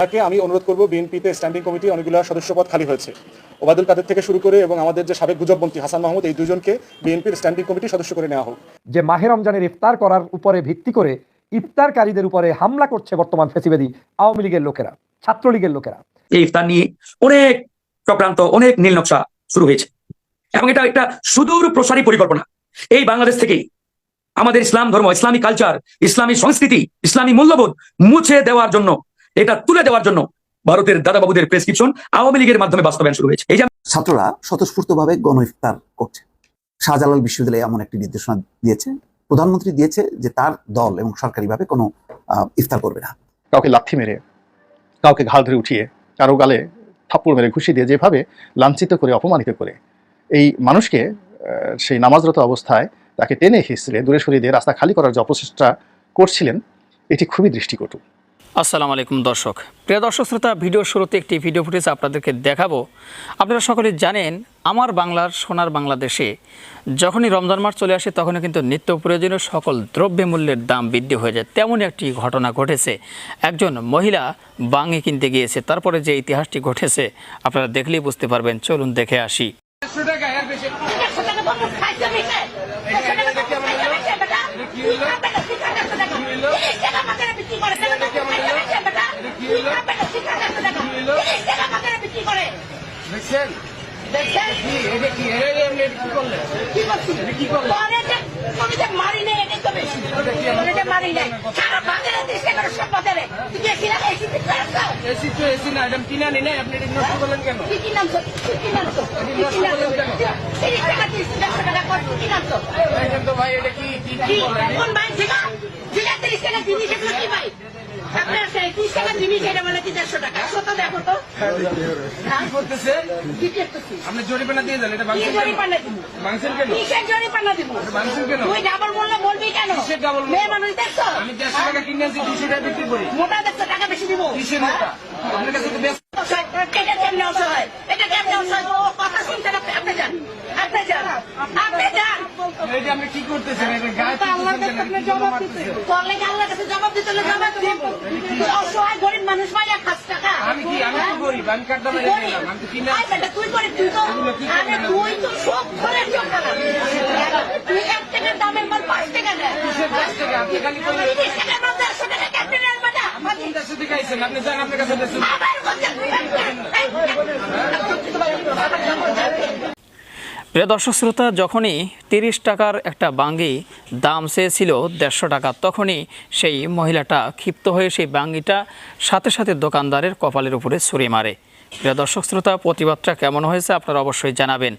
তাকে আমি অনুরোধ করব বিএনপিতে স্ট্যান্ডিং কমিটি অনেকগুলো সদস্যপদ খালি হয়েছে। ওবায়দুল কাদের থেকে শুরু করে এবং আমাদের যে সাবেক গুজবমন্ত্রী হাসান মাহমুদ এই দুজনকে বিএনপির স্ট্যান্ডিং কমিটি সদস্য করে নেওয়া হোক। যে মাহে রমজানের ইফতার করার উপরে ভিত্তি করে ইফতারকারীদের উপরে হামলা করছে বর্তমান ফেসিবাদী আওয়ামী লীগের লোকেরা ছাত্রলীগের লোকেরা। এই ইফতার নিয়ে অনেক চক্রান্ত অনেক নীল নকশা শুরু হয়েছে। এবং এটা একটা সুদূর প্রসারী পরিকল্পনা। এই বাংলাদেশ থেকেই আমাদের ইসলাম ধর্ম ইসলামী কালচার ইসলামী সংস্কৃতি ইসলামী মূল্যবোধ মুছে দেওয়ার জন্য এটা তুলে দেওয়ার জন্য ভারতের দাদাবাবুদের প্রেসক্রিপশন আওয়ামী লীগের মাধ্যমে বাস্তবায়ন শুরু হয়েছে। এই যে ছাত্ররা স্বতঃস্ফূর্তভাবে গণ ইফতার করছে। শাহজালাল বিশ্ববিদ্যালয়ে এমন একটি নির্দেশনা দিয়েছে প্রধানমন্ত্রী দিয়েছে যে তার দল এবং সরকারিভাবে কোনো আহ, ইফতার করবে না। কাউকে লাথি মেরে কাউকে ঘাল ধরে উঠিয়ে কারও গালে থাপ্পড় মেরে ঘুষি দিয়ে যেভাবে লাঞ্ছিত করে অপমানিত করে এই মানুষকে আহ, সেই নামাজরত অবস্থায় তাকে টেনে হিসড়ে দূরে সরিয়ে দিয়ে রাস্তা খালি করার যে অপচেষ্টা করছিলেন এটি খুবই দৃষ্টিকটু। আসসালামু আলাইকুম দর্শক। প্রিয় দর্শক শ্রোতা ভিডিও শুরুতে একটি ভিডিও ফুটেজ আপনাদেরকে দেখাবো। আপনারা সকলে জানেন আমার বাংলার সোনার বাংলাদেশে যখনই রমজান মাস চলে আসে তখনই কিন্তু নিত্য প্রয়োজনীয় সকল দ্রব্য মূল্যের দাম বৃদ্ধি হয়ে যায়। তেমন একটি ঘটনা ঘটেছে। একজন মহিলা বাঙে কিনতে গিয়েছে। তারপরে যে ইতিহাসটি ঘটেছে আপনারা দেখলেই বুঝতে পারবেন। চলুন দেখে আসি। টাকা যে মারি নেই এটাই তো বেশি মারি নেই সারা বাজারে তিরিশ সব বাজারে এসি তো এসি না এটা কিনা নি না আপনি এটা নষ্ট করলেন কেন কি কি নামছো কি কি নামছো কি কি নামছো টাকা তিরিশ দেড়শো টাকা করে কি নামছো তো ভাই এটা কি কি কোন ভাই জিগা জিগা টাকা জিনিস এগুলো কি ভাই আপনার সেই টাকা জিনিস এটা মানে কি দেড়শো টাকা কত দেখো তো হ্যাঁ? কি করতেছেন কি করতেছিস? আপনি জরিমানা দিয়ে দেন এটা কি বাংসেন কেন জরিমানা দিব? বাংসেন কেন কিসের জরিমানা দিব? বাংসেন কেন তুই ডাবল বললে বলবি কেন? কিসের double বলব? মেয়ে মানুষ দেখছ? আমি দেড়শো টাকা কিনে আনছি দুশো টাকা বিক্রি করি মোটা দেখছ, টাকা বেশি দিব? কিসের মোটা আপনার কাছে তো বেশ এটা কেমনে অসহায়? এটা কেমনে অসহায়? কথা শুনছে না, আপনি যান। আপনি যান। আপনি যান। তুই এক টাকার দামের মাল পাঁচ টাকা নেয়। আপনি দেড়শো টাকা? আপনি যান আপনার কাছে দেশে আবার বলছে, তুই এক- প্রিয় দর্শক শ্রোতা, যখনই তিরিশ টাকার একটা বাঙ্গি দাম চেয়েছিল দেড়শো টাকা, তখনই সেই মহিলাটা ক্ষিপ্ত হয়ে সেই বাঙ্গিটা সাথে সাথে দোকানদারের কপালের উপরে ছুরি মারে। প্রিয় দর্শক শ্রোতা, প্রতিবাদটা কেমন হয়েছে আপনারা অবশ্যই জানাবেন।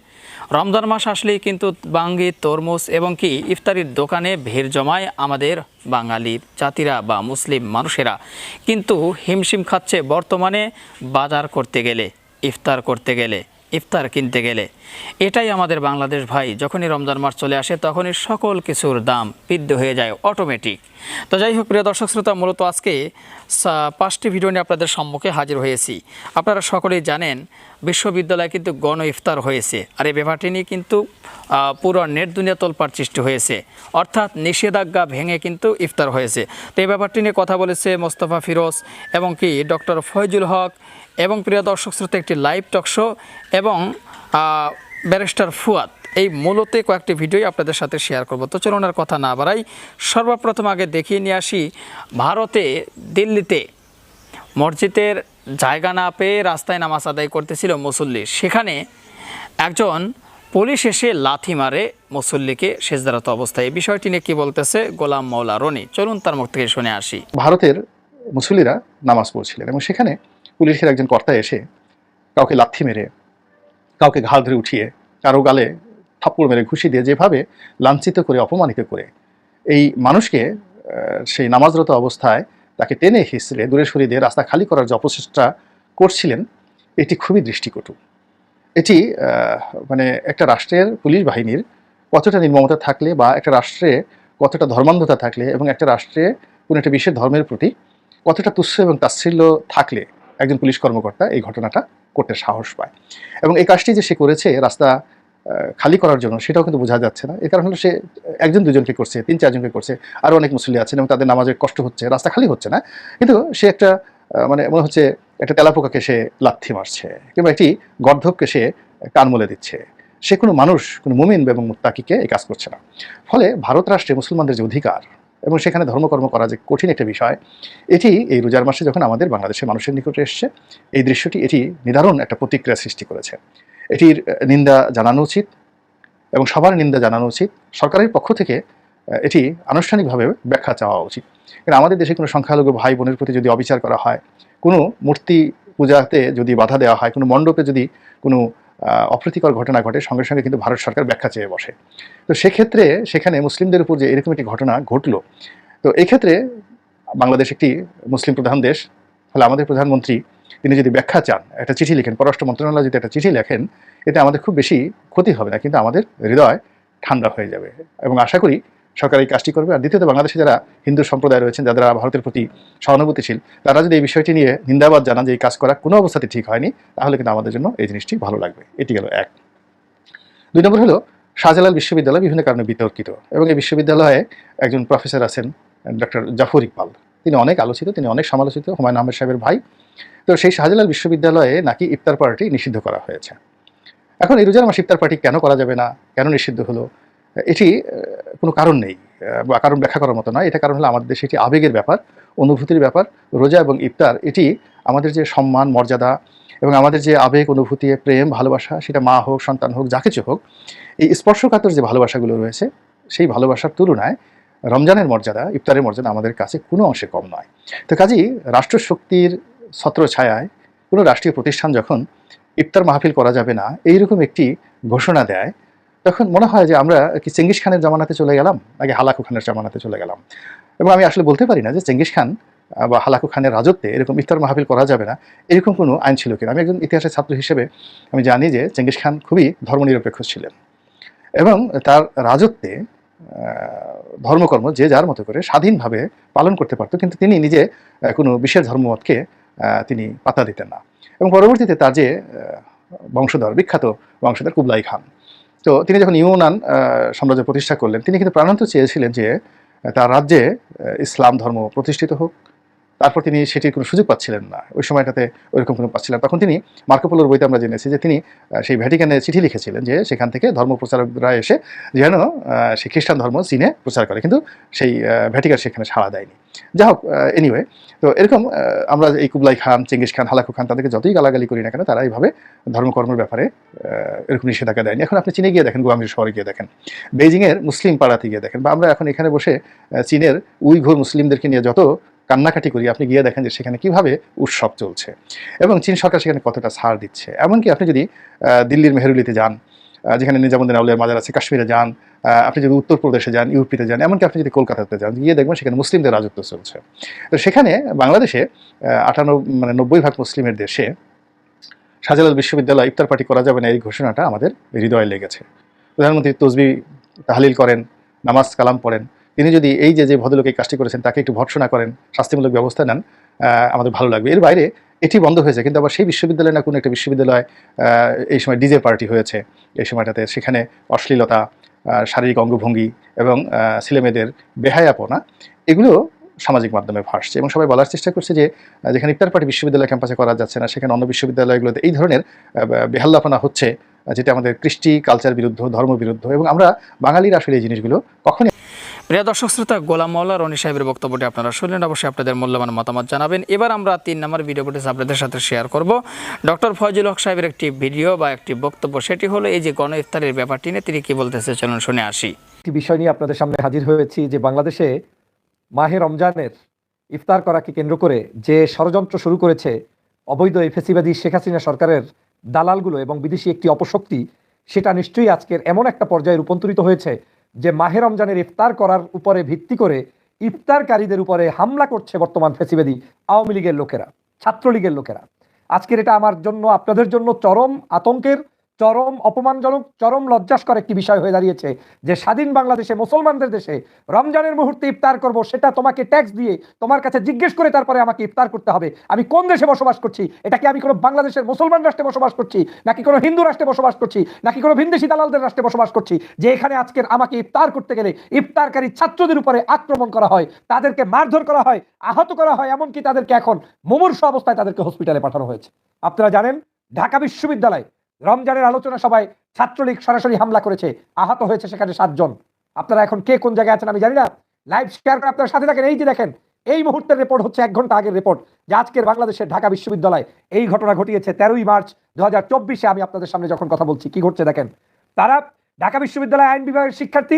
রমজান মাস আসলেই কিন্তু বাঙ্গি, তরমুজ এবং কি ইফতারির দোকানে ভিড় জমায় আমাদের বাঙালি জাতিরা বা মুসলিম মানুষেরা। কিন্তু হিমশিম খাচ্ছে বর্তমানে বাজার করতে গেলে, ইফতার করতে গেলে। ইফতার কিনতে গেলে। এটাই আমাদের বাংলাদেশ ভাই, যখনই রমজান মাস চলে আসে তখনই সকল কিছুর দাম বৃদ্ধি হয়ে যায় অটোমেটিক তো যাই হোক, প্রিয় দর্শক শ্রোতা, মূলত আজকে পাঁচটি ভিডিও নিয়ে আপনাদের সম্মুখে হাজির হয়েছি। আপনারা সকলেই জানেন, বিশ্ববিদ্যালয়ে কিন্তু গণ ইফতার হয়েছে। আর এই ব্যাপারটি নিয়ে কিন্তু পুরো নেট দুনিয়া তোলপার সৃষ্টি হয়েছে। অর্থাৎ নিষেধাজ্ঞা ভেঙে কিন্তু ইফতার হয়েছে। তো এই ব্যাপারটি নিয়ে কথা বলেছে মোস্তফা ফিরোজ এবং কি, ডক্টর ফয়জুল হক এবং প্রিয় দর্শক শ্রোতা, একটি লাইভ টক শো এবং ব্যারিস্টার ফুয়াদ। এই মূলত কয়েকটি ভিডিওই আপনাদের সাথে শেয়ার করব। তো চলুন আর কথা না বাড়াই। সর্বপ্রথম আগে দেখিয়ে নিয়ে আসি, ভারতে দিল্লিতে মসজিদের জায়গা না পেয়ে রাস্তায় নামাজ আদায় করতেছিল মুসল্লি। সেখানে একজন পুলিশ এসে লাথি মারে মুসল্লিকে সেজদারত অবস্থায়। এই বিষয়টি নিয়ে কি বলতেছে গোলাম মৌলা রনি। চলুন তার মুখ থেকে শুনে আসি। ভারতের মুসল্লিরা নামাজ পড়ছিলেন এবং সেখানে পুলিশের একজন কর্তা এসে কাউকে লাথি মেরে, কাউকে ঘাল ধরে উঠিয়ে, কারও গালে থাপ্পড় মেরে ঘুষি দিয়ে যেভাবে লাঞ্ছিত করে, অপমানিত করে, এই মানুষকে সেই নামাজরত অবস্থায় তাকে টেনে হিসড়ে দূরে সরিয়ে দিয়ে রাস্তা খালি করার যে অপচেষ্টা করছিলেন, এটি খুবই দৃষ্টিকটু। এটি মানে একটা রাষ্ট্রের পুলিশ বাহিনীর কতটা নির্মমতা থাকলে বা একটা রাষ্ট্রে কতটা ধর্মান্ধতা থাকলে এবং একটা রাষ্ট্রে কোনো একটা বিশেষ ধর্মের প্রতি কতটা তুচ্ছ এবং তাচ্ছিল্য থাকলে একজন পুলিশ কর্মকর্তা এই ঘটনাটা করতে সাহস পায়। এবং এই কাজটি যে সে করেছে, রাস্তা খালি করার জন্য, সেটাও কিন্তু বোঝা যাচ্ছে না। এর কারণ হলো সে একজন, দুজনকে করছে, তিন, চারজনকে করছে আরও অনেক মুসল্লি আছেন এবং তাদের নামাজে কষ্ট হচ্ছে, রাস্তা খালি হচ্ছে না। কিন্তু সে একটা মানে মনে হচ্ছে একটা তেলাপোকাকে সে লাথি মারছে কিংবা একটি গর্ধবকে সে কান মলে দিচ্ছে। সে কোনো মানুষ, কোনো মুমিন এবং মুত্তাকিকে এই কাজ করছে না। ফলে ভারত রাষ্ট্রে মুসলমানদের যে অধিকার এবং সেখানে ধর্মকর্ম করা যে কঠিন একটা বিষয়, এটি এই রোজার মাসে যখন আমাদের বাংলাদেশের মানুষের নিকটে এসছে, এই দৃশ্যটি এটি নিদারুণ একটা প্রতিক্রিয়া সৃষ্টি করেছে। এটির নিন্দা জানানো উচিত এবং সবার নিন্দা জানানো উচিত। সরকারের পক্ষ থেকে এটি আনুষ্ঠানিকভাবে ব্যাখ্যা চাওয়া উচিত। কারণ আমাদের দেশে কোনো সংখ্যালঘু ভাই বোনের প্রতি যদি অবিচার করা হয়, কোনো মূর্তি পূজাতে যদি বাধা দেওয়া হয়, কোনো মণ্ডপে যদি কোনো অপ্রীতিকর ঘটনা ঘটে, সঙ্গে সঙ্গে কিন্তু ভারত সরকার ব্যাখ্যা চেয়ে বসে। তো সেক্ষেত্রে সেখানে মুসলিমদের উপর যে এরকম একটি ঘটনা ঘটলো, তো এক্ষেত্রে বাংলাদেশ একটি মুসলিম প্রধান দেশ ফলে আমাদের প্রধানমন্ত্রী তিনি যদি ব্যাখ্যা চান, একটা চিঠি লিখেন, পররাষ্ট্র মন্ত্রণালয় যদি একটা চিঠি লেখেন, এতে আমাদের খুব বেশি ক্ষতি হবে না, কিন্তু আমাদের হৃদয় ঠান্ডা হয়ে যাবে। এবং আশা করি সরকার এই কাজটি করবে। আর দ্বিতীয়ত, বাংলাদেশে যারা হিন্দু সম্প্রদায় রয়েছেন, যারা ভারতের প্রতি সহানুভূতিশীল, তারা যদি এই বিষয়টি নিয়ে নিন্দাবাদ জানান যে এই কাজ করা কোনো অবস্থাতে ঠিক হয়নি, তাহলে কিন্তু আমাদের জন্য এই জিনিসটি ভালো লাগবে। এটি গেল এক। দুই নম্বর হলো, শাহজালাল বিশ্ববিদ্যালয় বিভিন্ন কারণে বিতর্কিত এবং এই বিশ্ববিদ্যালয়ে একজন প্রফেসর আছেন ডক্টর জাফর ইকবাল। তিনি অনেক আলোচিত, তিনি অনেক সমালোচিত। হুমায়ুন আহমেদ সাহেবের ভাই তো সেই শাহজালাল বিশ্ববিদ্যালয়ে নাকি ইফতার পার্টি নিষিদ্ধ করা হয়েছে। এখন এই রোজার মাস ইফতার পার্টি কেন করা যাবে না? কেন নিষিদ্ধ হলো? এটি কোনো কারণ নেই বা কারণ ব্যাখ্যা করার মতো নয়। এটা কারণ হলো আমাদের দেশে এটি আবেগের ব্যাপার, অনুভূতির ব্যাপার। রোজা এবং ইফতার, এটি আমাদের যে সম্মান, মর্যাদা এবং আমাদের যে আবেগ, অনুভূতি, প্রেম, ভালোবাসা, সেটা মা হোক, সন্তান হোক, যা কিছু হোক, এই স্পর্শকাতর যে ভালোবাসাগুলো রয়েছে, সেই ভালোবাসার তুলনায় রমজানের মর্যাদা, ইফতারের মর্যাদা আমাদের কাছে কোনো অংশে কম নয়। তো কাজেই রাষ্ট্রশক্তির ছত্র ছায়ায় কোনো রাষ্ট্রীয় প্রতিষ্ঠান যখন ইফতার মাহফিল করা যাবে না, এইরকম একটি ঘোষণা দেয়, তখন মনে হয় যে আমরা কি চেঙ্গিস খানের জামানাতে চলে গেলাম নাকি হালাকু খানের জামানাতে চলে গেলাম? এবং আমি আসলে বলতে পারি না যে চেঙ্গিস খান বা হালাকু খানের রাজত্বে এরকম ইফতার মাহফিল করা যাবে না, এরকম কোনো আইন ছিল কিনা? আমি একজন ইতিহাসের ছাত্র হিসেবে আমি জানি যে চেঙ্গিস খান খুবই ধর্মনিরপেক্ষ ছিলেন এবং তার রাজত্বে ধর্মকর্ম যে যার মতো করে স্বাধীনভাবে পালন করতে পারতো, কিন্তু তিনি নিজে কোনো বিশেষ ধর্মমতকে তিনি পাত্তা দিতেন না। এবং পরবর্তীতে তার যে বংশধর, বিখ্যাত বংশধর কুবলাই খান, তো তিনি যখন ইউনান সাম্রাজ্য প্রতিষ্ঠা করলেন, তিনি কিন্তু প্রাণান্ত চেয়েছিলেন যে তার রাজ্যে ইসলাম ধর্ম প্রতিষ্ঠিত হোক। তারপর তিনি সেটির কোনো সুযোগ পাচ্ছিলেন না। ওই সময়টাতে ওইরকম কোনো পাচ্ছিলেন তখন তিনি মার্কোপোলোর বইতে আমরা জেনেছি যে তিনি সেই ভ্যাটিকানে চিঠি লিখেছিলেন যে, সেখান থেকে ধর্ম প্রচারকরা এসে যেন সেই খ্রিস্টান ধর্ম চীনে প্রচার করে। কিন্তু সেই ভ্যাটিকান সেখানে সাড়া দেয়নি। যা হোক এনিওয়ে তো এরকম আমরা এই কুবলাই খান, চেঙ্গিস খান, হালাকু খান তাদেরকে যতই গালাগালি করি না কেন, তারা এইভাবে ধর্মকর্মের ব্যাপারে এরকম নিষেধাজ্ঞা দেয়নি। এখন আপনি চীনে গিয়ে দেখেন গুয়াংজু শহরে গিয়ে দেখেন। বেজিংয়ের মুসলিম পাড়াতে গিয়ে দেখেন, বা আমরা এখন এখানে বসে চীনের উইঘুর মুসলিমদেরকে নিয়ে যত কান্নাকাটি করি, আপনি গিয়ে দেখেন যে সেখানে কীভাবে উৎসব চলছে। এবং চীন সরকার সেখানে কতটা ছাড় দিচ্ছে। এমনকি আপনি যদি দিল্লির মেহরুলিতে যান যেখানে নিজামুদ্দিন আউলিয়ার মাজার আছে, কাশ্মীরে যান আপনি যদি উত্তরপ্রদেশে যান, ইউপিতে যান, এমনকি আপনি যদি কলকাতাতে যান, গিয়ে দেখবেন সেখানে মুসলিমদের রাজত্ব চলছে। তো সেখানে বাংলাদেশে আটান্ন মানে নব্বই ভাগ মুসলিমের দেশে শাহজালাল বিশ্ববিদ্যালয় ইফতার পার্টি করা যাবে না এই ঘোষণাটা আমাদের হৃদয়ে লেগেছে। প্রধানমন্ত্রী তসবি তাহালিল করেন, নামাজ কালাম পড়েন। তিনি যদি এই যে যে ভদ্রলোক এই কাজটি করেছেন, তাকে একটু ভর্সনা করেন, শাস্তিমূলক ব্যবস্থা নেন আমাদের ভালো লাগবে। এর বাইরে এটি বন্ধ হয়েছে, কিন্তু আবার সেই বিশ্ববিদ্যালয় না কোনো একটা বিশ্ববিদ্যালয় এই সময় ডিজে পার্টি হয়েছে। এই সময়টাতে সেখানে অশ্লীলতা শারীরিক অঙ্গভঙ্গি এবং ছেলেমেয়েদের বেহায়াপনা, এগুলো সামাজিক মাধ্যমে ভাসছে এবং সবাই বলার চেষ্টা করছে যে যেখানে ইফতার পার্টি বিশ্ববিদ্যালয় ক্যাম্পাসে করা যাচ্ছে না, সেখানে অন্য বিশ্ববিদ্যালয়গুলোতে এই ধরনের বেহাল্লাপনা হচ্ছে, যেটা আমাদের কৃষ্টি, কালচার বিরুদ্ধ, ধর্ম বিরুদ্ধ এবং আমরা বাঙালির আসলে এই জিনিসগুলো কখনই প্রিয় দর্শক শ্রোতা, গোলাম মাওলা রনি সাহেবের বক্তব্যটি আপনারা শুনলেন। অবশ্যই আপনাদের মূল্যবান মতামত জানাবেন। এবার আমরা তিন নম্বর ভিডিও ফুটেজ আপনাদের সাথে শেয়ার করব। ডক্টর ফয়জুল হক সাহেবের একটি ভিডিও বা একটি বক্তব্য। সেটি হলো এই যে গণ ইফতারের ব্যাপারটি নিয়ে তিনি কি বলতেছে, চলুন শুনে আসি। একটি বিষয় নিয়ে আপনাদের সামনে হাজির হয়েছি যে বাংলাদেশে মাহে রমজানের ইফতার করাকে কেন্দ্র করে যে ষড়যন্ত্র শুরু করেছে অবৈধ এই ফেসিবাদী শেখ হাসিনা সরকারের দালালগুলো এবং বিদেশি একটি অপশক্তি, সেটা নিশ্চয়ই আজকের এমন একটা পর্যায়ে রূপান্তরিত হয়েছে। যে মাহে রমজানের ইফতার করার উপরে ভিত্তি করে ইফতারকারীদের উপরে হামলা করছে বর্তমান ফেসিবেদি আওয়ামী লীগের লোকেরা, ছাত্রলীগের লোকেরা। আজকের এটা আমার জন্য, আপনাদের জন্য চরম আতঙ্কের চরম অপমানজনক, চরম লজ্জাস্কর একটি বিষয় হয়ে দাঁড়িয়েছে যে স্বাধীন বাংলাদেশে, মুসলমানদের দেশে রমজানের মুহূর্তে ইফতার করব, সেটা তোমাকে ট্যাক্স দিয়ে তোমার কাছে জিজ্ঞেস করে তারপরে আমাকে ইফতার করতে হবে। আমি কোন দেশে বসবাস করছি? এটা কি আমি কোনো বাংলাদেশের মুসলমান রাষ্ট্রে বসবাস করছি? নাকি কোনো হিন্দু রাষ্ট্রে বসবাস করছি? নাকি কোনো ভিনদেশি দালালদের রাষ্ট্রে বসবাস করছি? যে এখানে আজকের আমাকে ইফতার করতে গেলে ইফতারকারী ছাত্রদের উপরে আক্রমণ করা হয়, তাদেরকে মারধর করা হয়, আহত করা হয়, এমনকি তাদেরকে এখন মুমূর্ষ অবস্থায় তাদেরকে হসপিটালে পাঠানো হয়েছে। আপনারা জানেন, ঢাকা বিশ্ববিদ্যালয় রমজানের আলোচনা সভায় ছাত্রলীগ সরাসরি হামলা করেছে। আহত হয়েছে সেখানে সাতজন। আপনারা এখন কে কোন জায়গায় আছেন আমি জানি না। লাইভ শেয়ার করে আপনারা সাথে থাকেন। এই যে দেখেন, এই মুহূর্তের রিপোর্ট হচ্ছে এক ঘণ্টা আগের রিপোর্ট যে আজকের বাংলাদেশের ঢাকা বিশ্ববিদ্যালয়, এই ঘটনা ঘটিয়েছে তেরোই মার্চ দু হাজার চব্বিশে। আমি আপনাদের সামনে যখন কথা বলছি, কি ঘটছে দেখেন? তারা ঢাকা বিশ্ববিদ্যালয় আইন বিভাগের শিক্ষার্থী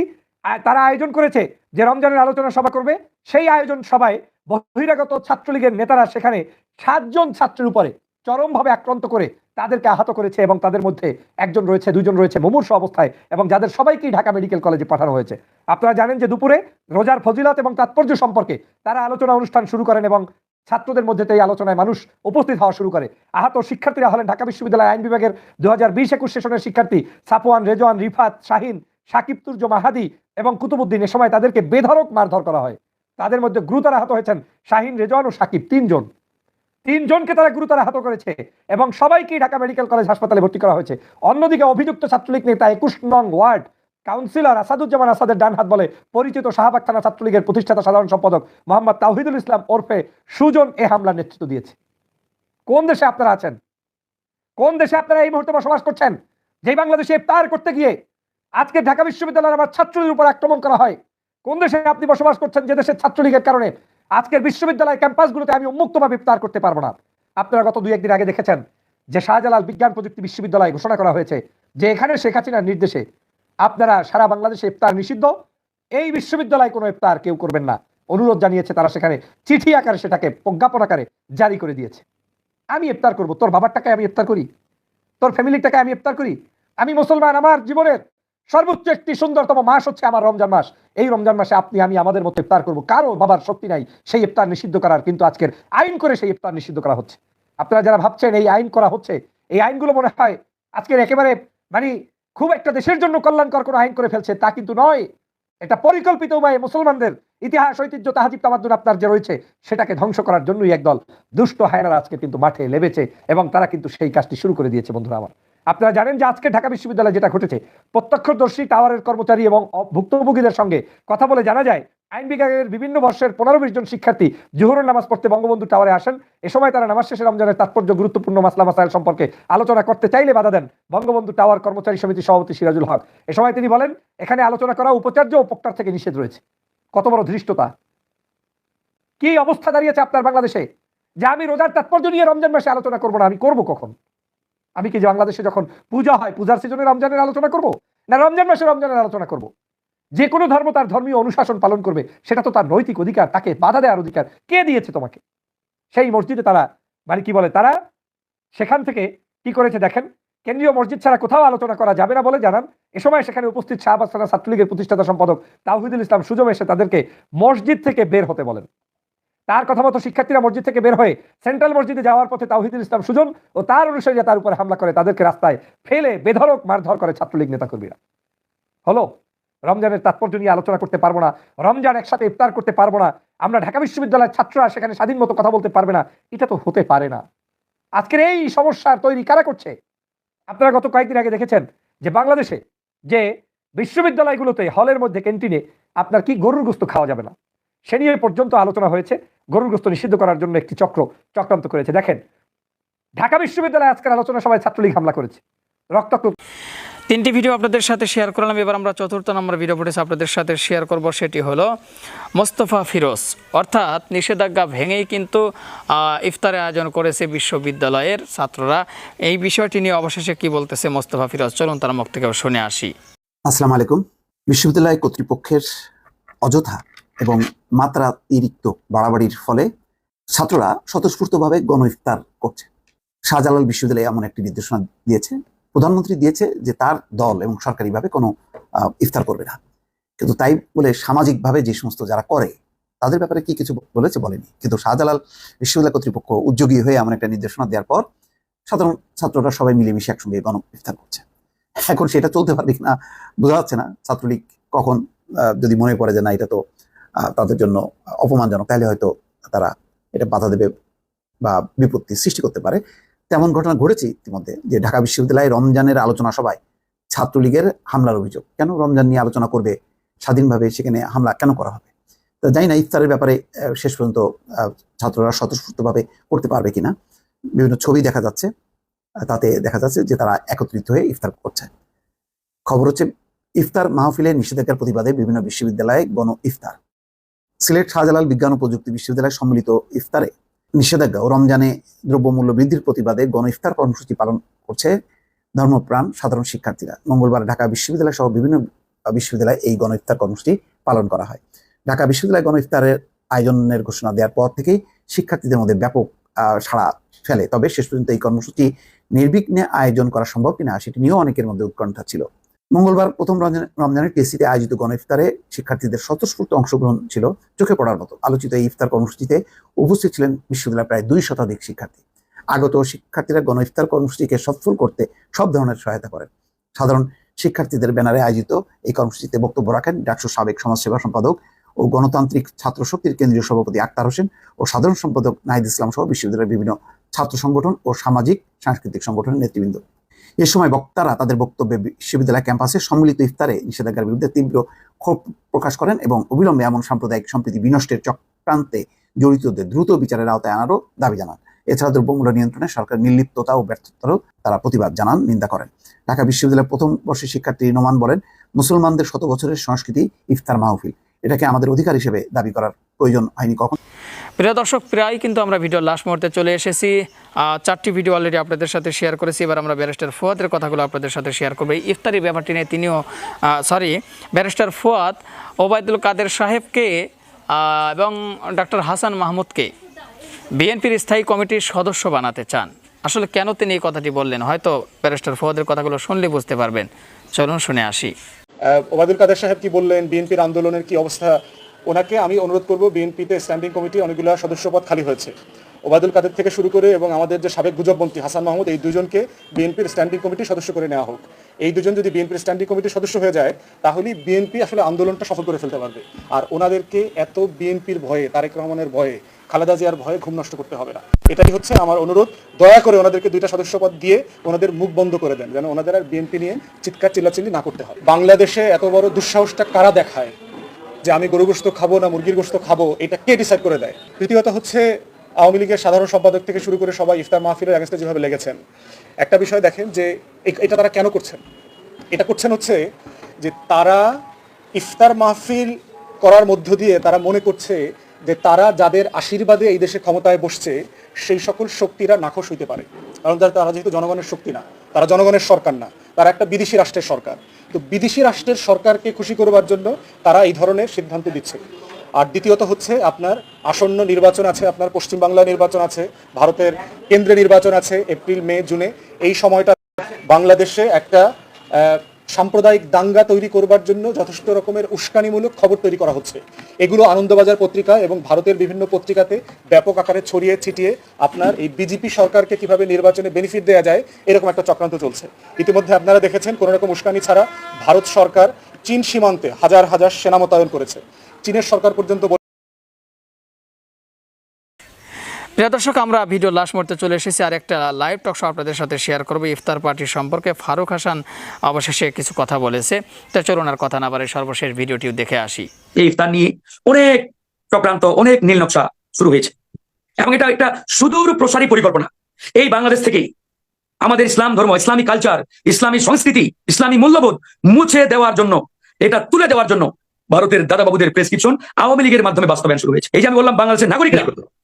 তারা আয়োজন করেছে যে রমজানের আলোচনা সভা করবে। সেই আয়োজন সভায় বহিরাগত ছাত্রলীগের নেতারা সেখানে সাতজন ছাত্রের উপরে চরমভাবে আক্রান্ত করে তাদেরকে আহত করেছে এবং তাদের মধ্যে একজন রয়েছে দুজন রয়েছে মুমূর্ষ অবস্থায় এবং যাদের সবাইকেই ঢাকা মেডিকেল কলেজে পাঠানো হয়েছে। আপনারা জানেন যে দুপুরে রোজার ফজিলত এবং তাৎপর্য সম্পর্কে তারা আলোচনা অনুষ্ঠান শুরু করেন এবং ছাত্রদের মধ্যে এই আলোচনায় মানুষ উপস্থিত হওয়া শুরু করে। আহত শিক্ষার্থীরা হলেন ঢাকা বিশ্ববিদ্যালয় আইন বিভাগের দু হাজার বিশ একুশ সেশনের শিক্ষার্থী সাপওয়ান রেজওয়ান, রিফাত, শাহিন, সাকিব, তুর্য, মাহাদি এবং কুতুবুদ্দিন এ সময় তাদেরকে বেধরক মারধর করা হয়। তাদের মধ্যে গুরুতর আহত হয়েছেন শাহিন, রেজওয়ান ও সাকিব, তিনজন। তিনজনকে তারা গুরুতর আহত করেছে এবং সবাইকেই ঢাকা মেডিকেল কলেজ হাসপাতালে ভর্তি করা হয়েছে। অন্যদিকে অভিযুক্ত ছাত্রলীগ নেতা একুশ নং ওয়ার্ড কাউন্সিলর আসাদুজ্জামান আসাদের ডান হাত বলে পরিচিত শাহবাগ থানা ছাত্রলীগের প্রতিষ্ঠাতা সাধারণ সম্পাদক মোহাম্মদ তাহিদুল ইসলাম ওরফে সুজন এ হামলার নেতৃত্ব দিয়েছে। কোন দেশে আপনারা আছেন? কোন দেশে আপনারা এই মুহূর্তে বসবাস করছেন? যে বাংলাদেশে ইফতার করতে গিয়ে আজকে ঢাকা বিশ্ববিদ্যালয়ের আমার ছাত্রলীগের উপর আক্রমণ করা হয়, কোন দেশে আপনি বসবাস করছেন যে দেশের ছাত্রলীগের কারণে? আজকের বিশ্ববিদ্যালয় ক্যাম্পাসগুলোতে আমি উন্মুক্তভাবে ইফতার করতে পারব না। আপনারা গত দুই একদিন আগে দেখেছেন যে শাহজালাল বিজ্ঞান প্রযুক্তি বিশ্ববিদ্যালয় ঘোষণা করা হয়েছে যে এখানে শেখ হাসিনার নির্দেশে আপনারা সারা বাংলাদেশে ইফতার নিষিদ্ধ। এই বিশ্ববিদ্যালয়ে কোনো ইফতার কেউ করবেন না। অনুরোধ জানিয়েছে তারা সেখানে চিঠি আকারে সেটাকে প্রজ্ঞাপন আকারে জারি করে দিয়েছে। আমি ইফতার করব। তোর বাবার টাকায় আমি ইফতার করি? তোর ফ্যামিলির টাকায় আমি ইফতার করি? আমি মুসলমান, আমার জীবনের সর্বোচ্চ একটি সুন্দরতম মাস হচ্ছে আমার রমজান মাস। এই রমজান মাসে আপনি, আমি আমাদের মতো ইফতার করব। কারও বাবার শক্তি নাই সেই ইফতার নিষিদ্ধ করার, কিন্তু আজকের আইন করে সেই ইফতার নিষিদ্ধ করা হচ্ছে। আপনারা যারা ভাবছেন এই আইন করা হচ্ছে, এই আইনগুলো মনে হয় আজকের একেবারে মানে খুব একটা দেশের জন্য কল্যাণকর কোনো আইন করে ফেলছে, তা কিন্তু নয়। এটা পরিকল্পিত উপায়ে মুসলমানদের ইতিহাস, ঐতিহ্য, তাহাজিব তামাদ্দুন আপনার যে রয়েছে, সেটাকে ধ্বংস করার জন্যই একদল দুষ্ট হায়নারা আজকে কিন্তু মাঠে লেবেছে এবং তারা কিন্তু সেই কাজটি শুরু করে দিয়েছে, বন্ধুরা আমার। আপনারা জানেন যে আজকে ঢাকা বিশ্ববিদ্যালয়ে যেটা ঘটেছে, প্রত্যক্ষদর্শী, টাওয়ারের কর্মচারী এবং ভুক্তভোগীদের সঙ্গে কথা বলে জানা যায়, আইন বিভাগের বিভিন্ন বর্ষের পনেরো বিশ জন শিক্ষার্থী জোহরের নামাজ পড়তে বঙ্গবন্ধু টাওয়ারে আসেন। এ সময় তারা নামাজ শেষে রমজানের তাৎপর্য, গুরুত্বপূর্ণ মাসলা মাসাইল সম্পর্কে আলোচনা করতে চাইলে বাধা দেন বঙ্গবন্ধু টাওয়ার কর্মচারী সমিতির সভাপতি সিরাজুল হক। এ সময় তিনি বলেন, এখানে আলোচনা করা উপাচার্য ও প্রক্টার থেকে নিষেধ রয়েছে। কত বড় ধৃষ্টতা। কি অবস্থা দাঁড়িয়েছে আপনার বাংলাদেশে? যে আমি রোজার তাৎপর্য নিয়ে রমজান মাসে আলোচনা করব না, আমি করব কখন? আমি কি বাংলাদেশে যখন পূজা হয়, পূজার সিজনে রমজানের আলোচনা করব? না, রমজান মাসে রমজানের আলোচনা করব? যে কোনো ধর্ম তার ধর্মীয় অনুশাসন পালন করবে, সেটা তো তার নৈতিক অধিকার, তাকে বাধা দেওয়ার অধিকার কে দিয়েছে তোমাকে? সেই মসজিদে তারা মানে কি বলে তারা? সেখান থেকে কি করেছে দেখেন? কেন্দ্রীয় মসজিদ ছাড়া কোথাও আলোচনা করা যাবে না বলে জানান। এ সময় সেখানে উপস্থিত শাহবাজ ছাত্রলীগের প্রতিষ্ঠাতা সম্পাদক তাহিদুল ইসলাম সুজম এসে তাদেরকে মসজিদ থেকে বের হতে বলেন। তার কথা মতো শিক্ষার্থীরা মসজিদ থেকে বের হয়ে সেন্ট্রাল মসজিদে যাওয়ার পথে তাহিদুল ইসলাম সুজন ও তার অনুসারীরা তার উপরে হামলা করে, তাদেরকে রাস্তায় ফেলে বেধরক মারধর করে ছাত্রলীগ নেতাকর্মীরা। হলো, রমজানের তাৎপর্য নিয়ে আলোচনা করতে পারব না, রমজান একসাথে ইফতার করতে পারব না, আমরা ঢাকা বিশ্ববিদ্যালয়ের ছাত্ররা সেখানে স্বাধীন মতো কথা বলতে পারবে না, এটা তো হতে পারে না। আজকের এই সমস্যার তৈরি কারা করছে? আপনারা গত কয়েকদিন আগে দেখেছেন যে বাংলাদেশে যে বিশ্ববিদ্যালয়গুলোতে হলের মধ্যে ক্যান্টিনে আপনার কি গরুর গোস্ত খাওয়া যাবে না। সে নিয়ে পর্যন্ত আলোচনা হয়েছে। গরুর গোস্ত নিষিদ্ধ করার জন্য একটি চক্র চক্রান্ত করেছে। দেখেন ঢাকা বিশ্ববিদ্যালয়ে আজকের আলোচনা সবাই ছাত্রলীগ হামলা করেছে। রক্তাক্ত তিনটি ভিডিও আপনাদের সাথে শেয়ার করলাম। এবার আমরা চতুর্থ নম্বর ভিডিও ফুটেজ আপনাদের সাথে শেয়ার করব। সেটি হলো মোস্তফা ফিরোজ। অর্থাৎ নিষেধাজ্ঞা ভেঙেই কিন্তু আহ, ইফতারের আয়োজন করেছে বিশ্ববিদ্যালয়ের ছাত্ররা। এই বিষয়টি নিয়ে অবশেষে কি বলতেছে মোস্তফা ফিরোজ? চলুন তার মুখ থেকে শুনে আসি। আসসালামু আলাইকুম। বিশ্ববিদ্যালয় কর্তৃপক্ষের অযথা এবং মাত্রা অতিরিক্ত বাড়াবাড়ির ফলে ছাত্ররা স্বতঃস্ফূর্তভাবে গণ ইফতার করছে। শাহজালাল বিশ্ববিদ্যালয় এমন একটি নির্দেশনা দিয়েছে। প্রধানমন্ত্রী দিয়েছে যে তার দল এবং সরকারিভাবে কোনো ইফতার করবে না। কিন্তু তাই বলে সামাজিকভাবে যে সমস্ত যারা করে, তাদের ব্যাপারে কি কিছু বলেছে বলেনি। কিন্তু শাহজালাল বিশ্ববিদ্যালয় কর্তৃপক্ষ উদ্যোগী হয়ে এমন একটা নির্দেশনা দেওয়ার পর সাধারণ ছাত্ররা সবাই মিলেমিশে একসঙ্গে গণ ইফতার করছে। এখন সেটা চলতে পারবে কিনা বোঝা যাচ্ছে না। ছাত্রলীগ কখন যদি মনে করে যে না, এটা তো তাদের জন্য অপমানজনক। তাহলে হয়তো তারা এটা বাধা দেবে বা বিপত্তি সৃষ্টি করতে পারে। তেমন ঘটনা ঘটেছে ইতিমধ্যে যে ঢাকা বিশ্ববিদ্যালয়ে রমজানের আলোচনা সভায় ছাত্রলীগের হামলার অভিযোগ। কেন রমজান নিয়ে আলোচনা করবে? স্বাধীনভাবে সেখানে হামলা কেন করা হবে? তো জানি না, ইফতারের ব্যাপারে শেষ পর্যন্ত ছাত্ররা স্বতঃস্ফূর্তভাবে করতে পারবে কিনা। বিভিন্ন ছবি দেখা যাচ্ছে তাতে দেখা যাচ্ছে যে তারা একত্রিত হয়ে ইফতার করছে। খবর হচ্ছে, ইফতার মাহফিলে নিষেধাজ্ঞার প্রতিবাদে বিভিন্ন বিশ্ববিদ্যালয়ে গণ ইফতার। সিলেট শাহজালাল বিজ্ঞান ও প্রযুক্তি বিশ্ববিদ্যালয়ের সম্মিলিত ইফতারে নিষেধাজ্ঞা ও রমজানে দ্রব্যমূল্য বৃদ্ধির প্রতিবাদে গণ ইফতার কর্মসূচি পালন করছে ধর্মপ্রাণ সাধারণ শিক্ষার্থীরা। মঙ্গলবার ঢাকা বিশ্ববিদ্যালয় সহ বিভিন্ন বিশ্ববিদ্যালয়ে এই গণ ইফতার কর্মসূচি পালন করা হয়। ঢাকা বিশ্ববিদ্যালয় গণ ইফতারের আয়োজনের ঘোষণা দেওয়ার পর থেকেই শিক্ষার্থীদের মধ্যে ব্যাপক সাড়া ফেলে। তবে শেষ পর্যন্ত এই কর্মসূচি নির্বিঘ্নে আয়োজন করা সম্ভব কিনা সেটি নিয়েও অনেকের মধ্যে উৎকণ্ঠা ছিল। মঙ্গলবার প্রথম রমজানের টিএসসিতে আয়োজিত গণ ইফতারে শিক্ষার্থীদের স্বতঃস্ফূর্ত অংশগ্রহণ ছিল চোখে পড়ার মতো। আলোচিত এই ইফতার কর্মসূচিতে উপস্থিত ছিলেন বিশ্ববিদ্যালয়ের প্রায় দুই শতাধিক শিক্ষার্থী। আগত শিক্ষার্থীরা গণ ইফতার কর্মসূচিকে সফল করতে সব ধরনের সহায়তা করেন। সাধারণ শিক্ষার্থীদের ব্যানারে আয়োজিত এই কর্মসূচিতে বক্তব্য রাখেন ডাকসু সাবেক সমাজসেবা সম্পাদক ও গণতান্ত্রিক ছাত্র শক্তির কেন্দ্রীয় সভাপতি আক্তার হোসেন ও সাধারণ সম্পাদক নাহিদ ইসলাম সহ বিশ্ববিদ্যালয়ের বিভিন্ন ছাত্র সংগঠন ও সামাজিক, সাংস্কৃতিক সংগঠনের নেতৃবৃন্দ। এ সময় বক্তারা তাদের বক্তব্যে বিশ্ববিদ্যালয় ক্যাম্পাসে সম্মিলিত ইফতারে নিষেধাজ্ঞার বিরুদ্ধে তীব্র ক্ষোভ প্রকাশ করেন এবং অবিলম্বে এমন সাম্প্রদায়িক সম্প্রীতি বিনষ্টের চক্রান্তে জড়িতদের দ্রুত বিচারের আওতায় আনারও দাবি জানান। এছাড়া দ্রব্যমূল্য নিয়ন্ত্রণে সরকার নির্লিপ্ততা ও ব্যর্থতারও তারা প্রতিবাদ জানান, নিন্দা করেন। ঢাকা বিশ্ববিদ্যালয়ের প্রথম বর্ষের শিক্ষার্থী নোমান বলেন, মুসলমানদের শত বছরের সংস্কৃতি ইফতার মাহফিল। এটাকে আমাদের অধিকার হিসেবে দাবি করার প্রয়োজন হয়নি কখন। প্রিয় দর্শক প্রায় কিন্তু আমরা ভিডিওর লাস্ট মুহূর্তে চলে এসেছি। চারটি ভিডিও অলরেডি আপনাদের সাথে শেয়ার করেছি। এবার আমরা ব্যারিস্টার ফুয়াদের কথাগুলো আপনাদের সাথে শেয়ার করব। ইফতারি ব্যাপারটি নিয়ে তিনিও সরি ব্যারিস্টার ফুয়াদ ওবায়দুল কাদের সাহেবকে এবং ডক্টর হাসান মাহমুদকে বিএনপির স্থায়ী কমিটির সদস্য বানাতে চান। আসলে কেন তিনি এই কথাটি বললেন? হয়তো ব্যারিস্টার ফুয়াদের কথাগুলো শুনলে বুঝতে পারবেন। চলুন শুনে আসি। ওবায়দুল কাদের সাহেব কি বললেন? বিএনপির আন্দোলনের কি অবস্থা? ওনাকে আমি অনুরোধ করব বিএনপিতে স্ট্যান্ডিং কমিটি অনেকগুলো সদস্যপদ খালি হয়েছে। ওবায়দুল কাদের থেকে শুরু করে এবং আমাদের যে সাবেক গুজবমন্ত্রী হাসান মাহমুদ, এই দুজনকে বিএনপির স্ট্যান্ডিং কমিটির সদস্য করে নেওয়া হোক। এই দুজন যদি বিএনপির স্ট্যান্ডিং কমিটির সদস্য হয়ে যায়, তাহলেই বিএনপি আসলে আন্দোলনটা সফল করে ফেলতে পারবে। আর ওনাদেরকে এত বিএনপির ভয়ে, তারেক রহমানের ভয়ে, খালেদা জিয়ার ভয়ে ঘুম নষ্ট করতে হবে না। এটাই হচ্ছে আমার অনুরোধ। দয়া করে ওনাদেরকে দুইটা সদস্যপদ দিয়ে ওনাদের মুখ বন্ধ করে দেন, যেন ওনাদের আর বিএনপি নিয়ে চিৎকার, চিল্লাচিল্লি না করতে হয়। বাংলাদেশে এত বড় দুঃসাহসটা কারা দেখায়? যে আমি গরু গোস্ত খাব না মুরগির গোস্ত খাব, এটা কে ডিসাইড করে দেয়? তৃতীয়ত হচ্ছে, আওয়ামী লীগের সাধারণ সম্পাদক থেকে শুরু করে সবাই ইফতার মাহফিলের অ্যাগেন্স্টে যেভাবে লেগেছেন, একটা বিষয় দেখেন যে এটা তারা কেন করছেন? এটা করছেন হচ্ছে যে তারা ইফতার মাহফিল করার মধ্য দিয়ে তারা মনে করছে যে তারা যাদের আশীর্বাদে এই দেশে ক্ষমতায় বসছে, সেই সকল শক্তিরা নাখোশ হইতে পারে। কারণ তারা তারা যেহেতু জনগণের শক্তি না, তারা জনগণের সরকার না, তারা একটা বিদেশি রাষ্ট্রের সরকার। তো বিদেশি রাষ্ট্রের সরকারকে খুশি করবার জন্য তারা এই ধরনের সিদ্ধান্ত দিচ্ছে। আর দ্বিতীয়ত হচ্ছে আপনার আসন্ন নির্বাচন আছে, আপনার পশ্চিমবাংলা নির্বাচন আছে, ভারতের কেন্দ্রে নির্বাচন আছে, এপ্রিল, মে, জুনে। এই সময়টা বাংলাদেশে একটা সাম্প্রদায়িক দাঙ্গা তৈরি করবার জন্য যথেষ্ট রকমের উস্কানিমূলক খবর তৈরি করা হচ্ছে। এগুলো আনন্দবাজার পত্রিকা এবং ভারতের বিভিন্ন পত্রিকাতে ব্যাপক আকারে ছড়িয়ে ছিটিয়ে আপনার এই বিজেপি সরকারকে কীভাবে নির্বাচনে বেনিফিট দেওয়া যায়, এরকম একটা চক্রান্ত চলছে। ইতিমধ্যে আপনারা দেখেছেন, কোনো রকম উস্কানি ছাড়া ভারত সরকার চীন সীমান্তে হাজার হাজার সেনা মোতায়েন করেছে। চীনের সরকার পর্যন্ত প্রিয় দর্শক, আমরা ভিডিও লাস্ট মুহূর্তে চলে এসেছি। আর একটা লাইভ টক শো আপনাদের সাথে শেয়ার করব। ইফতার পার্টি সম্পর্কে ফারুক হাসান অবশেষে কিছু কথা বলেছে। তো চলুন আর কথা না বারে সর্বশেষ ভিডিওটিও দেখে আসি। এই ইফতার নিয়ে অনেক চক্রান্ত, অনেক নীল নকশা শুরু হয়েছে। এবং এটা একটা সুদূর প্রসারী পরিকল্পনা। এই বাংলাদেশ থেকেই আমাদের ইসলাম ধর্ম, ইসলামী কালচার ইসলামী সংস্কৃতি, ইসলামী মূল্যবোধ মুছে দেওয়ার জন্য, এটা তুলে দেওয়ার জন্য ভারতের দাদাবাবুদের প্রেসক্রিপশন আওয়ামী লীগের মাধ্যমে বাস্তবায়ন শুরু হয়েছে। এই যে আমি বললাম, বাংলাদেশের নাগরিকরা। যারা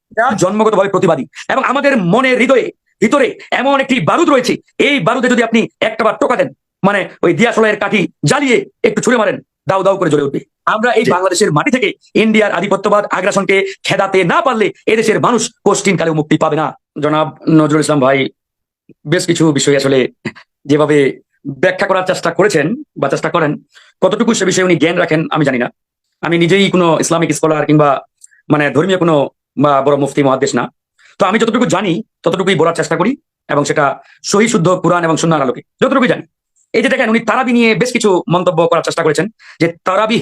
জন্মগতভাবে প্রতিবাদী এবং আমাদের মনের হৃদয়ে ভিতরে এমন একটি বারুদ রয়েছে এই বারুদে যদি আপনি একটা বার টোকা দেন মানে ওই দিয়াশলয়ের কাঠি জ্বালিয়ে একটু ছুড়ে মারেন দাউ দাউ করে জ্বলে উঠবে। আমরা এই বাংলাদেশের মাটি থেকে ইন্ডিয়ার আধিপত্যবাদ আগ্রাসনকে খেদাতে না পারলে এদেশের মানুষ কোশ্চিন কালেও মুক্তি পাবে না। জনাব নজরুল ইসলাম ভাই বেশ কিছু বিষয় আসলে যেভাবে ব্যাখ্যা করার চেষ্টা করেছেন বা চেষ্টা করেন কতটুকু সে বিষয়ে উনি জ্ঞান রাখেন আমি জানি না। আমি নিজেই কোনো ইসলামিক স্কলার কিংবা মানে ধর্মীয় কোনো বড় মুফতি মহাদেশ না। তো আমি যতটুকু জানি, ততটুকুই বলার চেষ্টা করি এবং সেটা সহি, শুদ্ধ কোরআন এবং সুন্নার আলোকে। যতটুকুই জানি। এই যে দেখেন, উনি তারাবি নিয়ে বেশ কিছু মন্তব্য করার চেষ্টা করেছেন যে তারাবি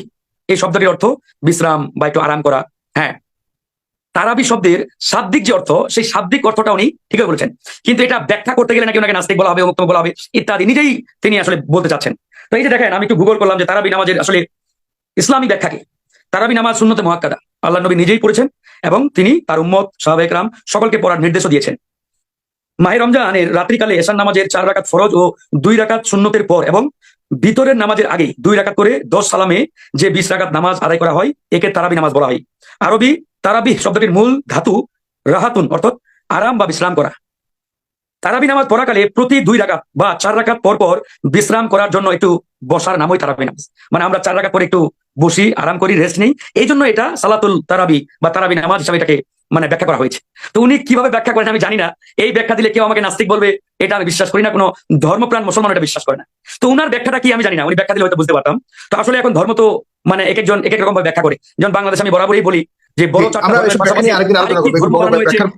এই শব্দটির অর্থ বিশ্রাম বা একটু আরাম করা। হ্যাঁ তারাবি শব্দের শাব্দিক যে অর্থ, সেই শাব্দিক অর্থটা উনি ঠিকই বলেছেন। কিন্তু এটা ব্যাখ্যা করতে গেলে নাকি ওনাকে নাস্তিক বলা হবে মুক্ত বলা হবে, ইত্যাদি নিজেই তিনি আসলে বলতে চাচ্ছেন। তো এই যে দেখেন, আমি একটু গুগল করলাম যে তারাবি নামাজের আসলে ইসলামী ব্যাখ্যা কি? তারাবি নামাজ শূন্যতে মহাক্কাদা। আল্লাহ নবী নিজেই পড়েছেন এবং তিনি তার উম্মত সাহাবেক রাম সকলকে পড়ার নির্দেশও দিয়েছেন। মাহে রমজানের রাত্রিকালে এশার নামাজের চার রাকাত ফরজ ও দুই রাকাত সুন্নতের পর এবং ভিতরের নামাজের আগে দুই রাকাত করে দশ সালামে যে বিশ রাকাত নামাজ আদায় করা হয়, একে তারাবি নামাজ বলা হয়। আরবি তারাবি শব্দটির মূল ধাতু রাহাতুন, অর্থাৎ আরাম বা বিশ্রাম করা। তারাবি নামাজ পড়াকালে প্রতি দুই রাকাত বা চার রাকাত পর পর বিশ্রাম করার জন্য একটু বসার নামই তারাবি নামাজ। মানে আমরা চার রাকাত পরে একটু বসি আরাম করি রেস্ট নেই। এই জন্য এটা সালাতুল তারাবি বা তারাবি নামাজ হিসাবে এটাকে মানে ব্যাখ্যা করা হয়েছে। তো উনি কীভাবে ব্যাখ্যা করেন আমি জানি না। এই ব্যাখ্যা দিলে কেউ আমাকে নাস্তিক বলবে এটা আমি বিশ্বাস করি না। কোনো ধর্মপ্রাণ মুসলমান এটা বিশ্বাস করে না। তো উনার ব্যাখ্যাটা কি আমি জানি না উনি ব্যাখ্যা দিলে হয়তো বুঝতে পারতাম। তো আসলে এখন ধর্ম তো মানে এক একজন এক এক রকম ভাবে ব্যাখ্যা করে। যেমন বাংলাদেশ আমি বরাবরই বলি যে বড়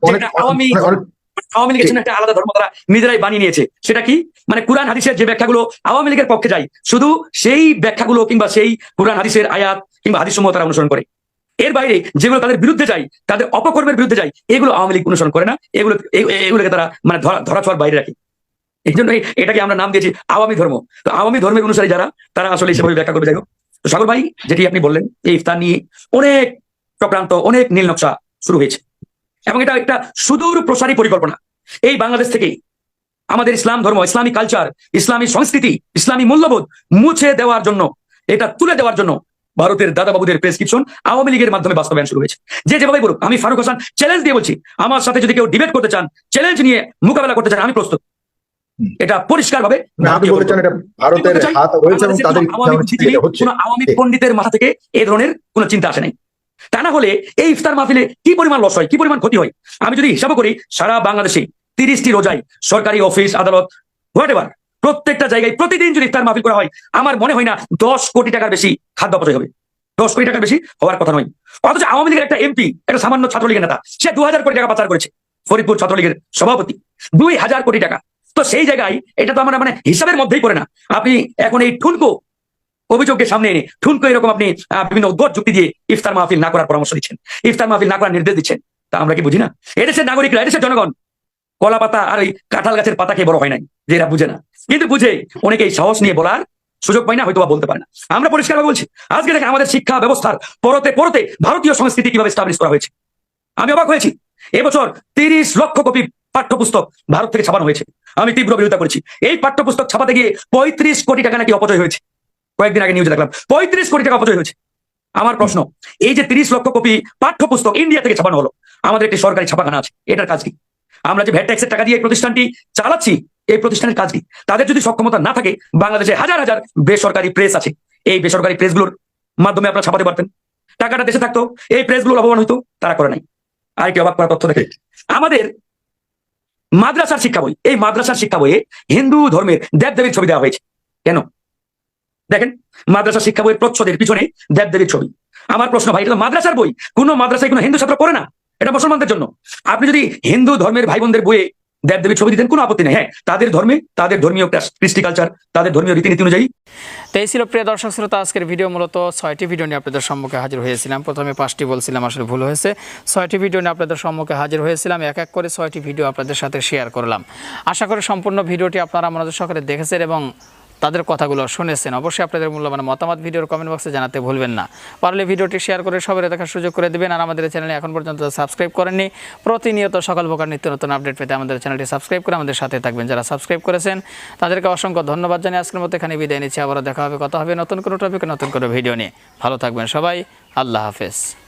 অনেক- আওয়ামী লীগের জন্য একটা আলাদা ধর্ম তারা নিজেরাই বানিয়ে নিয়েছে। সেটা কি? মানে কোরআন হাদিসের যে ব্যাখ্যাগুলো আওয়ামী লীগের পক্ষে যায়, শুধু সেই ব্যাখ্যাগুলো কিংবা সেই কোরআন হাদিসের আয়াত কিংবা হাদিস সমূহ তারা অনুসরণ করে। এর বাইরে যেগুলো তাদের বিরুদ্ধে যায়, তাদের অপকর্মের বিরুদ্ধে যায়, এগুলো আওয়ামী লীগ অনুসরণ করে না। এগুলো এগুলোকে তারা মানে ধরা ছোঁয়ার বাইরে রাখে। এই জন্য এটাকে আমরা নাম দিয়েছি আওয়ামী ধর্ম। তো আওয়ামী ধর্মের অনুসারী যারা, তারা আসলে সেভাবে ব্যাখ্যা করবে। যাই হোক, তো সাগর ভাই, যেটি আপনি বললেন, এই ইফতার নিয়ে অনেক চক্রান্ত অনেক নীল নকশা শুরু হয়েছে। এবং এটা একটা সুদূর প্রসারী পরিকল্পনা। এই বাংলাদেশ থেকেই আমাদের ইসলাম ধর্ম ইসলামী কালচার ইসলামী সংস্কৃতি ইসলামী মূল্যবোধ মুছে দেওয়ার জন্য এটা তুলে দেওয়ার জন্য ভারতের দাদা বাবুদের প্রেসক্রিপশন আওয়ামী লীগের মাধ্যমে বাস্তবায়ন শুরু হয়েছে। যে যেভাবে বলুক আমি ফারুক হাসান চ্যালেঞ্জ দিয়ে বলছি আমার সাথে যদি কেউ ডিবেট করতে চান চ্যালেঞ্জ নিয়ে মোকাবেলা করতে চান আমি প্রস্তুত। এটা পরিষ্কার ভাবে আওয়ামী পণ্ডিতের মাথা থেকে এই ধরনের কোন চিন্তা আসে নাই। তা না হলে এই ইফতার মাহফিলে কি পরিমাণ লস হয় কি পরিমাণ ক্ষতি হয়? আমি যদি হিসাব করি সারা বাংলাদেশে তিরিশটি রোজাই সরকারি অফিস, আদালত হোয়াট এভার প্রত্যেকটা জায়গায় প্রতিদিন যদি ইফতার মাহফিল করা হয়, আমার মনে হয় না দশ কোটি টাকার বেশি খাদ্য অপচয় হবে। দশ কোটি টাকার বেশি হওয়ার কথা নয়। অথচ আওয়ামী লীগের একটা এমপি, একটা সামান্য ছাত্রলীগের নেতা, সে দু হাজার কোটি টাকা পাচার করেছে, ফরিদপুর ছাত্রলীগের সভাপতি। দুই হাজার কোটি টাকা। তো সেই জায়গায় এটা তো আমার মানে হিসাবের মধ্যেই পড়ে না। আপনি এখন এই ঠুনকো অভিযোগকে সামনে এনে ঠুনকো এরকম আপনি বিভিন্ন উদ্ভট যুক্তি দিয়ে ইফতার মাহফিল না করার পরামর্শ দিচ্ছেন। ইফতার মাহফিল না করার নির্দেশ দিচ্ছেন। তা আমরা কি বুঝি না? এদেশের নাগরিকরা, এদেশের জনগণ কলা পাতা আর ওই কাঁঠাল গাছের পাতা খেয়ে বড় হয় নাই, যে এরা বুঝে না। কিন্তু বুঝে অনেকেই সাহস নিয়ে বলার সুযোগ পায় না হয়তো বলতে পারে না। আমরা পরিষ্কারভাবে বলছি, আজকে দেখেন আমাদের শিক্ষা ব্যবস্থার পরতে পরতে ভারতীয় সংস্কৃতি কীভাবে স্টাবলিশ করা হয়েছে। আমি অবাক হয়েছি, এবছর তিরিশ লক্ষ কপি পাঠ্যপুস্তক ভারত থেকে ছাপানো হয়েছে। আমি তীব্র বিরোধিতা করেছি। এই পাঠ্যপুস্তক ছাপাতে গিয়ে পঁয়ত্রিশ কোটি টাকা নাকি অপচয় হয়েছে। কয়েকদিন আগে নিউজে দেখলাম, পঁয়ত্রিশ কোটি টাকা অপচয় হয়েছে। আমার প্রশ্ন, এই যে তিরিশ লক্ষ কপি পাঠ্যপুস্তক ইন্ডিয়া থেকে ছাপানো হলো, আমাদের একটি সরকারি ছাপাখানা আছে, এটার কাজ কি? আমরা যে ভ্যাট ট্যাক্সের টাকা দিয়ে এই প্রতিষ্ঠানটি চালাচ্ছি, এই প্রতিষ্ঠানের কাজ কি তাদের যদি সক্ষমতা না থাকে, বাংলাদেশে হাজার হাজার বেসরকারি প্রেস আছে। এই বেসরকারি প্রেসগুলোর মাধ্যমে আপনারা ছাপাতে পারতেন। টাকাটা দেশে থাকতো, এই প্রেসগুলো লাভবান হইতো, তারা করে নাই। আরেকটি অবাক করা তথ্য দেখে। আমাদের মাদ্রাসার শিক্ষা বই, এই মাদ্রাসার শিক্ষা বইয়ে হিন্দু ধর্মের দেবদেবীর ছবি দেওয়া হয়েছে। কেন? দেখেন মাদ্রাসা শিক্ষা বইয়ের প্রচ্ছদের পিছনে দেবদেবীর ছবি। আমার প্রশ্ন ভাই, এটা মাদ্রাসার বই, কোন মাদ্রাসায় কোনো হিন্দু ছাত্র পড়ে না? এটা মুসলমানদের জন্য। আপনি যদি হিন্দু ধর্মের ভাই বোনদের বইয়ে দেবদেবীর ছবি দিতেন, কোনো আপত্তি নেই। হ্যাঁ তাদের ধর্মে, তাদের ধর্মীয় কৃষ্টি কালচার তাদের ধর্মীয় রীতিনীতি অনুযায়ী। তো এই ছিল প্রিয় দর্শক শ্রোতা, আজকের ভিডিও মূলত ছয়টি ভিডিও নিয়ে আপনাদের সম্মুখে হাজির হয়েছিলাম। প্রথমে পাঁচটি বলছিলাম, আসলে ভুল হয়েছে। ছয়টি ভিডিও নিয়ে আপনাদের সম্মুখে হাজির হয়েছিলাম। এক এক করে ছয়টি ভিডিও আপনাদের সাথে শেয়ার করলাম। আশা করি সম্পূর্ণ ভিডিওটি আপনারা আমাদের সকালে দেখেছেন এবং তাদের কথাগুলো শুনেছেন। অবশ্যই আপনাদের মূল্যবান মতামত ভিডিওর কমেন্ট বক্সে জানাতে ভুলবেন না। পারলে ভিডিওটি শেয়ার করে সবাই দেখার সুযোগ করে দেবেন। আর আমাদের চ্যানেলে এখন পর্যন্ত সাবস্ক্রাইব করেননি, প্রতিনিয়ত সকাল প্রকার নিত্য নতুন আপডেট পেতে আমাদের চ্যানেলটি সাবস্ক্রাইব করে আমাদের সাথে থাকবেন। যারা সাবস্ক্রাইব করেছেন, তাদেরকে অসংখ্য ধন্যবাদ জানিয়ে আজকের মতো এখানে বিদায় নিচ্ছি। আবারও দেখা হবে, কথা হবে নতুন কোনো টপিকে নতুন কোনো ভিডিও নিয়ে। ভালো থাকবেন সবাই, আল্লাহ হাফেজ।